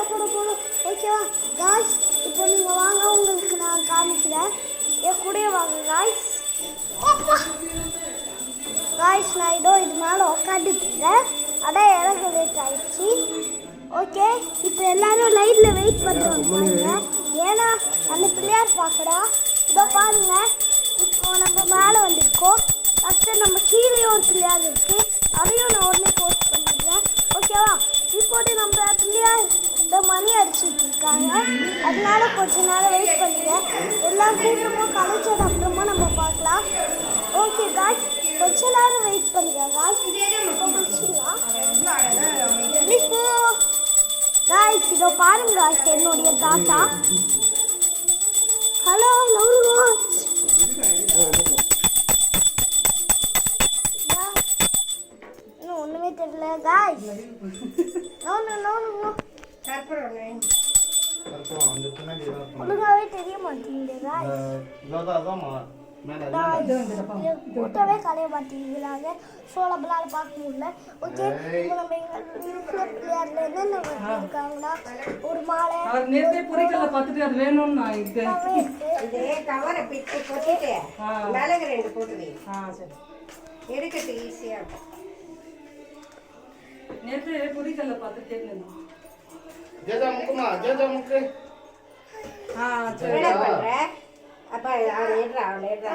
Video போட போகிறோம் ஓகேவா காய்ஸ் இப்போ நீங்கள் வாங்க. உங்களுக்கு நான் காமிக்கிறேன். என் கூடயே வாங்க காய்ஸ் காய்ஸ் நான் இதோ இது மேலே உட்காந்துட்டுருக்கேன் அதான் இறங்க லேட் ஆயிடுச்சு. ஓகே இப்போ எல்லாரும் லைனில் வெயிட் பண்ணுறாங்க ஏன்னா அந்த பிள்ளையார் பார்க்கடா. இதோ பாருங்க. இப்போ நம்ம மேலே வந்திருக்கோம். ஃபஸ்ட்டு நம்ம கீழே ஒரு பிள்ளையார் இருக்கு. அதையும் நான் உடனே போஸ்ட் பண்ணிடுறேன். ஓகேவா இப்போது நம்ம பிள்ளையார் இந்த மணி அடிச்சிட்டு இருக்காங்க அதனால கொஞ்ச நேரம் வெயிட் பண்ணுங்க எல்லாம் கூட்டமும் கலைச்சது அப்புறமா நம்ம பார்க்கலாம். ஓகே காய்ஸ் கொஞ்ச நேரம் வெயிட் பண்ணுங்க காய்ஸ் காய்ஸ் இதோ பாருங்க guys, என்னுடைய தாத்தா. ஹலோ லவ் இன்னும் ஒண்ணுமே தெரியல guys no no no no அப்புறம் அந்த பின்னாடி. ஒழுங்காவே தெரிய மாட்டேங்குது இதான் மேல. கூட்டவே கலைய மாட்டேங்கிறாங்க சோழப்பலால பார்க்க முடியல. ஓகே இப்போ நம்ம எங்க பிளேயர்ல என்னென்ன இருக்காங்கன்னா ஒரு மாலை. அவர் நேத்தே பொரிக்கல பார்த்துட்டு அது வேணும்னு நான் இது. இதே கவரை பிச்சு மிளகு ரெண்டு எடுக்கிறது இருக்கும். பொரிக்கல பார்த்து கேட்கணும் ஜேஜா முக்குமா, ஜேஜா முக்கு. ஆ சரி. என்ன பண்ற? அப்ப அவன் எடுறா அவன் எடுறா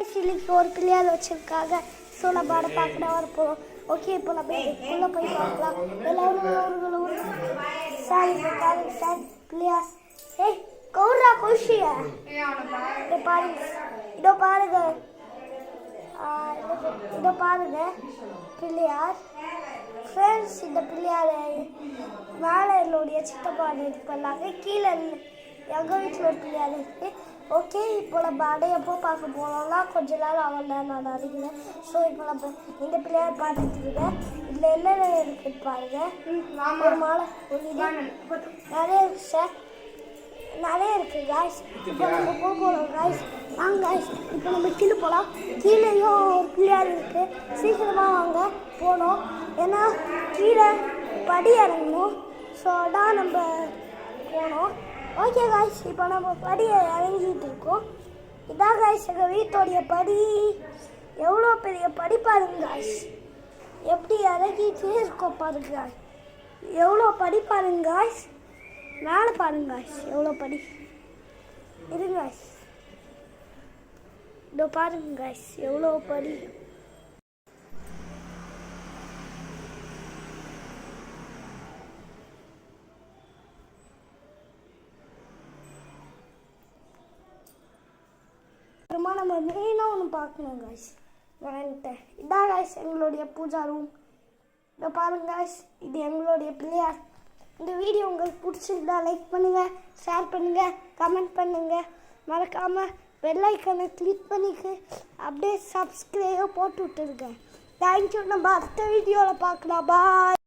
சிலிக்கு ஒரு பிள்ளையார் வச்சிருக்காங்க. சோழபாட பார்க்கட வர போகிறோம் ஓகே இப்போ நம்ம உள்ள போய் பார்க்கலாம். எல்லாரும் சார் இப்போ பாருங்க சார் பிள்ளையார் ஏய் கௌரா கௌஷியா. இதோ பாருங்க இதோ பாருங்க. ஆ, இதோ- இதோ பாருங்க. பிள்ளையார் ஃப்ரெண்ட்ஸ் இந்த பிள்ளையார் மேலே என்னுடைய சித்தப்பா இது பண்ணாங்க கீழே எங்கள் வீட்டில் ஒரு பிள்ளையார் இருக்கு. ஓகே இப்போ நம்ம அடையப்போ பார்க்க போனோம்னா கொஞ்ச நாள் அவன் நான் அடிக்கிறேன். ஸோ இப்போ நம்ம இந்த பிள்ளையார் பார்த்துட்டு இருக்கேன் இதில் என்னென்ன இருக்குன்னு பாருங்க. ஒரு மாலை ஒரு நிறைய சார் நிறைய இருக்கு காய்ஸ் இப்போ நம்ம போக போகிறோம் காய்ஸ் வாங்க காய்ஸ் இப்போ நம்ம கீழே போகலாம் கீழேயும் ஒரு பிள்ளையார் இருக்கு. சீக்கிரமாக வாங்க போகணும். ஏன்னா கீழே படி இறங்கணும். ஸோ அதான் நம்ம போனோம் ஓகே காய்ஸ் இப்போ நம்ம படியை இறங்கிட்டு இருக்கோம். இதான் காய்ஸ் எங்கள் வீட்டோடைய படி. எவ்வளோ பெரிய படி பாருங்க காய்ஸ் எப்படி இறங்கிட்டே இருக்கோம் பாருங்க. எவ்வளோ படி பாருங்க காய்ஸ் மேலே பாருங்க எவ்வளோ படி? இருங்க இதோ பாருங்க எவ்வளோ படி? அப்புறமா நம்ம மெயினாக ஒன்று பார்க்கணும் காய்ஸ் வந்துட்டேன். இதான் காய்ஸ் எங்களுடைய பூஜா ரூம் இதை பாருங்க காய்ஸ் இது எங்களுடைய பிள்ளையார் இந்த வீடியோ உங்களுக்கு பிடிச்சிருந்தா லைக் பண்ணுங்கள் ஷேர் பண்ணுங்கள் கமெண்ட் பண்ணுங்கள் மறக்காமல் பெல் கிளிக் பண்ணிக்கு அப்படியே சப்ஸ்கிரைபை போட்டு விட்டுருங்க. தேங்க்யூ நம்ம அடுத்த வீடியோவில் பார்க்கலாம். பாய்